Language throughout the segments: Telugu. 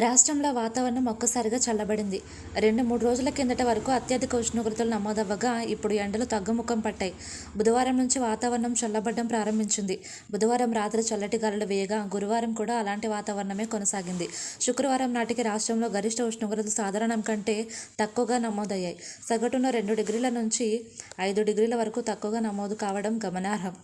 రాష్ట్రంలో వాతావరణం ఒక్కసారిగా చల్లబడింది. రెండు మూడు రోజుల కిందట వరకు అత్యధిక ఉష్ణోగ్రతలు నమోదవ్వగా ఇప్పుడు ఎండలు తగ్గుముఖం పట్టాయి. బుధవారం నుంచి వాతావరణం చల్లబడడం ప్రారంభించింది. బుధవారం రాత్రి చల్లటి గాలులు వేయగా గురువారం కూడా అలాంటి వాతావరణమే కొనసాగింది. శుక్రవారం నాటికి రాష్ట్రంలో గరిష్ట ఉష్ణోగ్రతలు సాధారణం కంటే తక్కువగా నమోదయ్యాయి. సగటున రెండు డిగ్రీల నుంచి ఐదు డిగ్రీల వరకు తక్కువగా నమోదు కావడం గమనార్హం.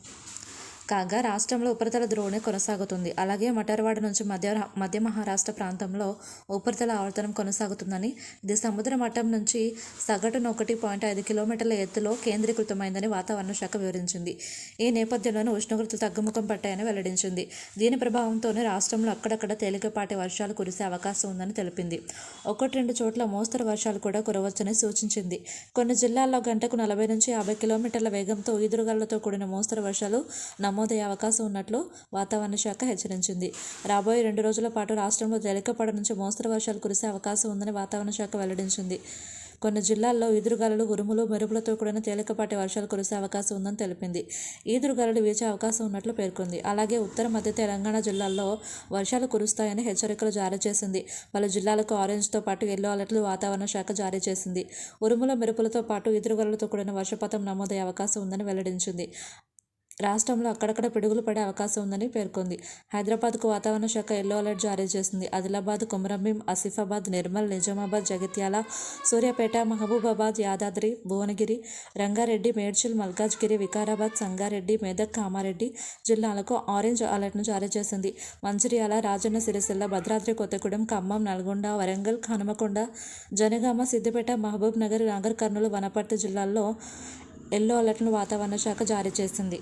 కాగా రాష్ట్రంలో ఉపరితల ద్రోణి కొనసాగుతుంది. అలాగే మటర్వాడ నుంచి మధ్య మధ్య మహారాష్ట్ర ప్రాంతంలో ఉపరితల ఆవర్తనం కొనసాగుతుందని ఇది సముద్ర మట్టం నుంచి సగటున ఒకటి పాయింట్ ఐదు కిలోమీటర్ల ఎత్తులో కేంద్రీకృతమైందని వాతావరణ శాఖ వివరించింది. ఈ నేపథ్యంలోనే ఉష్ణోగ్రతలు తగ్గుముఖం పట్టాయని వెల్లడించింది. దీని ప్రభావంతోనే రాష్ట్రంలో అక్కడక్కడ తేలికపాటి వర్షాలు కురిసే అవకాశం ఉందని తెలిపింది. ఒకటి రెండు చోట్ల మోస్తరు వర్షాలు కూడా కురవచ్చని సూచించింది. కొన్ని జిల్లాల్లో గంటకు నలభై నుంచి యాభై కిలోమీటర్ల వేగంతో ఈదురుగాలతో కూడిన మోస్తరు వర్షాలు నమోదయ్యే అవకాశం ఉన్నట్లు వాతావరణ శాఖ హెచ్చరించింది. రాబోయే రెండు రోజుల పాటు రాష్ట్రంలో తేలికపాటి నుంచి మోస్తరు వర్షాలు కురిసే అవకాశం ఉందని వాతావరణ శాఖ వెల్లడించింది. కొన్ని జిల్లాల్లో ఈదురుగాలులు ఉరుములు మెరుపులతో కూడిన తేలికపాటి వర్షాలు కురిసే అవకాశం ఉందని తెలిపింది. ఈదురుగాలులు వీచే అవకాశం ఉన్నట్లు పేర్కొంది. అలాగే ఉత్తర మధ్య తెలంగాణ జిల్లాల్లో వర్షాలు కురుస్తాయని హెచ్చరికలు జారీ చేసింది. పలు జిల్లాలకు ఆరెంజ్తో పాటు ఎల్లో అలర్ట్లు వాతావరణ శాఖ జారీ చేసింది. ఉరుముల మెరుపులతో పాటు ఈదురుగాలులతో కూడిన వర్షపాతం నమోదయ్యే అవకాశం ఉందని వెల్లడించింది. రాష్ట్రంలో అక్కడక్కడ పిడుగులు పడే అవకాశం ఉందని పేర్కొంది. హైదరాబాద్కు వాతావరణ శాఖ ఎల్లో అలర్ట్ జారీ చేసింది. ఆదిలాబాద్ కొమరంభీం ఆసిఫాబాద్ నిర్మల్ నిజామాబాద్ జగిత్యాల సూర్యాపేట మహబూబాబాద్ యాదాద్రి భువనగిరి రంగారెడ్డి మేడ్చల్ మల్కాజ్గిరి వికారాబాద్ సంగారెడ్డి మెదక్ కామారెడ్డి జిల్లాలకు ఆరెంజ్ అలర్ట్ను జారీ చేసింది. మంచిర్యాల రాజన్న సిరిసిల్ల భద్రాద్రి కొత్తగూడెం ఖమ్మం నల్గొండ వరంగల్ హనుమకొండ జనగామ సిద్దిపేట మహబూబ్ నగర్ నాగర్ కర్నూలు వనపర్తి జిల్లాల్లో ఎల్లో అలర్ట్ను వాతావరణ శాఖ జారీ చేసింది.